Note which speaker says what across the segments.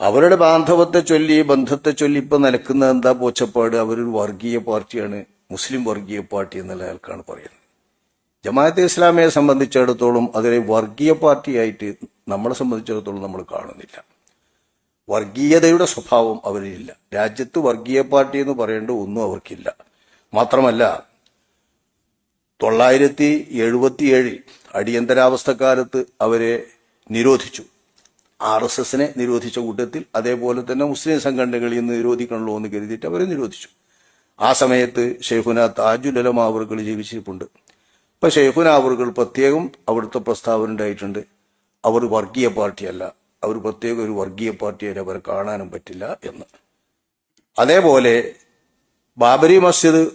Speaker 1: അവരുടെ ബാന്ധവത്തെ ചൊല്ലി ബന്ധത്തെ ചൊല്ലി ഇപ്പൊ നിലക്കുന്ന എന്താ പോച്ചപ്പാട്? അവരൊരു വർഗീയ പാർട്ടിയാണ് മുസ്ലിം വർഗീയ പാർട്ടി എന്നുള്ള ആൾക്കാണ് പറയുന്നത്. ജമാഅത്തെ ഇസ്ലാമിയെ സംബന്ധിച്ചിടത്തോളം അതിനെ വർഗീയ പാർട്ടിയായിട്ട് നമ്മളെ സംബന്ധിച്ചിടത്തോളം നമ്മൾ കാണുന്നില്ല. വർഗീയതയുടെ സ്വഭാവം അവരിലില്ല. രാജ്യത്ത് വർഗീയ പാർട്ടി എന്ന് പറയേണ്ട ഒന്നും അവർക്കില്ല. മാത്രമല്ല തൊള്ളായിരത്തി എഴുപത്തിയേഴിൽ അടിയന്തരാവസ്ഥക്കാലത്ത് അവരെ നിരോധിച്ചു. ആർ എസ് എസിനെ നിരോധിച്ച കൂട്ടത്തിൽ അതേപോലെ തന്നെ മുസ്ലിം സംഘടനകളിൽ നിരോധിക്കണല്ലോ എന്ന് കരുതിയിട്ട് അവരെ നിരോധിച്ചു. ആ സമയത്ത് ഷെയ്ഖുന താജുലലമ അവറുകൾ ജീവിച്ചിരിപ്പുണ്ട്. ഇപ്പൊ ഷെയ്ഖുന അവറുകൾ പ്രത്യേകം അവിടുത്തെ പ്രസ്താവന ഉണ്ടായിട്ടുണ്ട്. അവർ വർഗീയ പാർട്ടിയല്ല. അവർ പ്രത്യേക ഒരു വർഗീയ പാർട്ടിയായിട്ട് അവരെ കാണാനും പറ്റില്ല എന്ന്. അതേപോലെ ബാബരി മസ്ജിദ്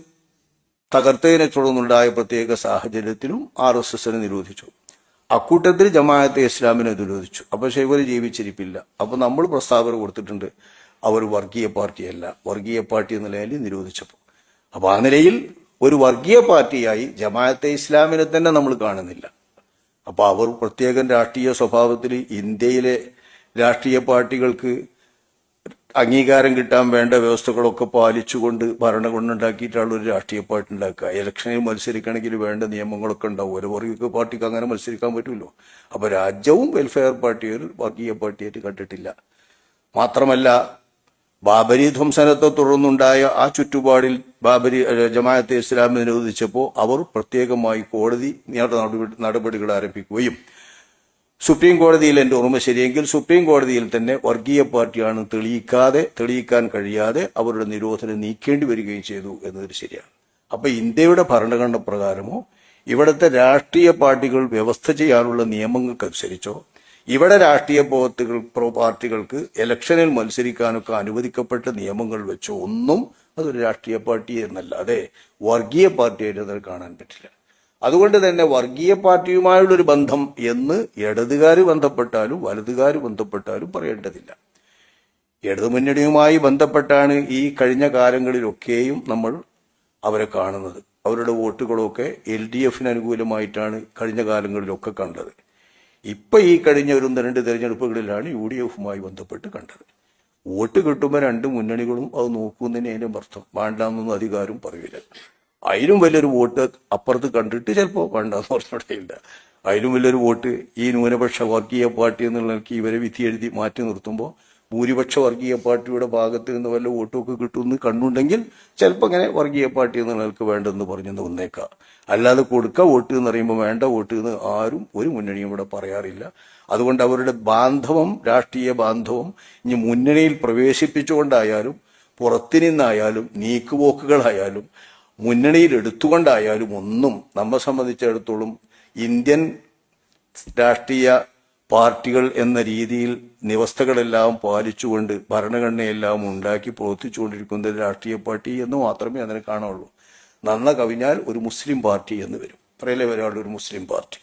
Speaker 1: തകർത്തതിനെ തുടർന്നുണ്ടായ പ്രത്യേക സാഹചര്യത്തിലും ആർ എസ് എസിനെ നിരോധിച്ചു. അക്കൂട്ടത്തിൽ ജമാഅത്തെ ഇസ്ലാമിനെ ദുരോധിച്ചു. അപ്പൊ ഷെയ്ഖുന് ജീവിച്ചിരിപ്പില്ല. അപ്പൊ നമ്മൾ പ്രസ്താവന കൊടുത്തിട്ടുണ്ട്. അവർ വർഗീയ പാർട്ടിയല്ല. വർഗീയ പാർട്ടി എന്ന നിലയിൽ നിരോധിച്ചപ്പോൾ. അപ്പൊ ആ നിലയിൽ ഒരു വർഗീയ പാർട്ടിയായി ജമാഅത്തെ ഇസ്ലാമിനെ തന്നെ നമ്മൾ കാണുന്നില്ല. അപ്പൊ അവർ പ്രത്യേകം രാഷ്ട്രീയ സ്വഭാവത്തിൽ ഇന്ത്യയിലെ രാഷ്ട്രീയ പാർട്ടികൾക്ക് അംഗീകാരം കിട്ടാൻ വേണ്ട വ്യവസ്ഥകളൊക്കെ പാലിച്ചുകൊണ്ട് ഭരണകൂടം ഉണ്ടാക്കിയിട്ടുള്ള ഒരു രാഷ്ട്രീയ പാർട്ടി ഉണ്ടാക്കുക. ഇലക്ഷനിൽ മത്സരിക്കണമെങ്കിൽ വേണ്ട നിയമങ്ങളൊക്കെ ഉണ്ടാവും. ഒരു വർഗീയ പാർട്ടിക്ക് അങ്ങനെ മത്സരിക്കാൻ പറ്റുമല്ലോ അപ്പൊ രാജ്യവും വെൽഫെയർ പാർട്ടി ഒരു വർഗീയ പാർട്ടിയായിട്ട് കണ്ടിട്ടില്ല. മാത്രമല്ല ബാബരി ധ്വംസനത്തെ തുടർന്നുണ്ടായ ആ ചുറ്റുപാടിൽ ബാബരി ജമാഅത്തെ ഇസ്ലാമിനെ നിരോധിച്ചപ്പോൾ അവർ പ്രത്യേകമായി കോടതി നടപടി- നടപടികൾ ആരംഭിക്കുകയും സുപ്രീം കോടതിയിൽ എന്റെ ഓർമ്മ ശരിയെങ്കിൽ സുപ്രീം കോടതിയിൽ തന്നെ വർഗീയ പാർട്ടിയാണ് തെളിയിക്കാതെ തെളിയിക്കാൻ കഴിയാതെ അവരുടെ നിരോധനം നീക്കേണ്ടി വരികയും ചെയ്തു എന്നത് ശരിയാണ്. അപ്പൊ ഇന്ത്യയുടെ ഭരണഘടന പ്രകാരമോ ഇവിടുത്തെ രാഷ്ട്രീയ പാർട്ടികൾ വ്യവസ്ഥ ചെയ്യാനുള്ള നിയമങ്ങൾക്കനുസരിച്ചോ ഇവിടെ രാഷ്ട്രീയ പോത്തുകൾ പ്രോ പാർട്ടികൾക്ക് ഇലക്ഷനിൽ മത്സരിക്കാനൊക്കെ അനുവദിക്കപ്പെട്ട നിയമങ്ങൾ വെച്ചോ ഒന്നും അതൊരു രാഷ്ട്രീയ പാർട്ടി എന്നല്ലാതെ വർഗീയ പാർട്ടിയായിട്ട് അത് കാണാൻ പറ്റില്ല. അതുകൊണ്ട് തന്നെ വർഗീയ പാർട്ടിയുമായുള്ളൊരു ബന്ധം എന്ന് ഇടതുകാർ ബന്ധപ്പെട്ടാലും വലതുകാർ ബന്ധപ്പെട്ടാലും പറയേണ്ടതില്ല. ഇടതുമുന്നണിയുമായി ബന്ധപ്പെട്ടാണ് ഈ കഴിഞ്ഞ കാലങ്ങളിലൊക്കെയും നമ്മൾ അവരെ കാണുന്നത്. അവരുടെ വോട്ടുകളൊക്കെ എൽ ഡി എഫിന് അനുകൂലമായിട്ടാണ് കഴിഞ്ഞ കാലങ്ങളിലൊക്കെ കണ്ടത്. ഇപ്പൊ ഈ കഴിഞ്ഞ ഒരു രണ്ട് തെരഞ്ഞെടുപ്പുകളിലാണ് യു ഡി എഫുമായി ബന്ധപ്പെട്ട് കണ്ടത്. വോട്ട് കിട്ടുമ്പോൾ രണ്ട് മുന്നണികളും അത് നോക്കുന്നതിന് അതിന്റെ അർത്ഥം. വേണ്ടാന്നൊന്നും അധികാരം പറയില്ല അതിലും വലിയൊരു വോട്ട് അപ്പുറത്ത് കണ്ടിട്ട് ചിലപ്പോൾ വേണ്ടെന്ന് പറഞ്ഞിട്ടില്ല അതിലും വലിയൊരു വോട്ട് ഈ ന്യൂനപക്ഷ വർഗീയ പാർട്ടി എന്നുള്ള നിലയ്ക്ക് ഇവരെ വിധി എഴുതി മാറ്റി നിർത്തുമ്പോൾ ഭൂരിപക്ഷ വർഗീയ പാർട്ടിയുടെ ഭാഗത്ത് നിന്ന് വല്ല വോട്ടൊക്കെ കിട്ടുമെന്ന് കണ്ടുണ്ടെങ്കിൽ ചിലപ്പോൾ അങ്ങനെ വർഗീയ പാർട്ടി എന്നുള്ളവർക്ക് വേണ്ടെന്ന് പറഞ്ഞു വന്നേക്കാം അല്ലാതെ കൊടുക്ക വോട്ട് എന്ന് പറയുമ്പോൾ വേണ്ട വോട്ട് എന്ന് ആരും ഒരു മുന്നണിയും ഇവിടെ പറയാറില്ല. അതുകൊണ്ട് അവരുടെ ബാന്ധവം രാഷ്ട്രീയ ബാന്ധവം ഇനി മുന്നണിയിൽ പ്രവേശിപ്പിച്ചുകൊണ്ടായാലും പുറത്തു നിന്നായാലും നീക്കുപോക്കുകളായാലും മുന്നണിയിൽ എടുത്തുകൊണ്ടായാലും ഒന്നും നമ്മെ സംബന്ധിച്ചിടത്തോളം ഇന്ത്യൻ രാഷ്ട്രീയ പാർട്ടികൾ എന്ന രീതിയിൽ നിവസ്ഥകളെല്ലാം പാലിച്ചുകൊണ്ട് ഭരണഘടനയെല്ലാം ഉണ്ടാക്കി പ്രവർത്തിച്ചുകൊണ്ടിരിക്കുന്ന രാഷ്ട്രീയ പാർട്ടി എന്ന് മാത്രമേ അതിനെ കാണുള്ളൂ നന്ന കവിഞ്ഞാൽ ഒരു മുസ്ലിം പാർട്ടി എന്ന് വരും. പറയലേ ഒരാളുടെ ഒരു മുസ്ലിം പാർട്ടി.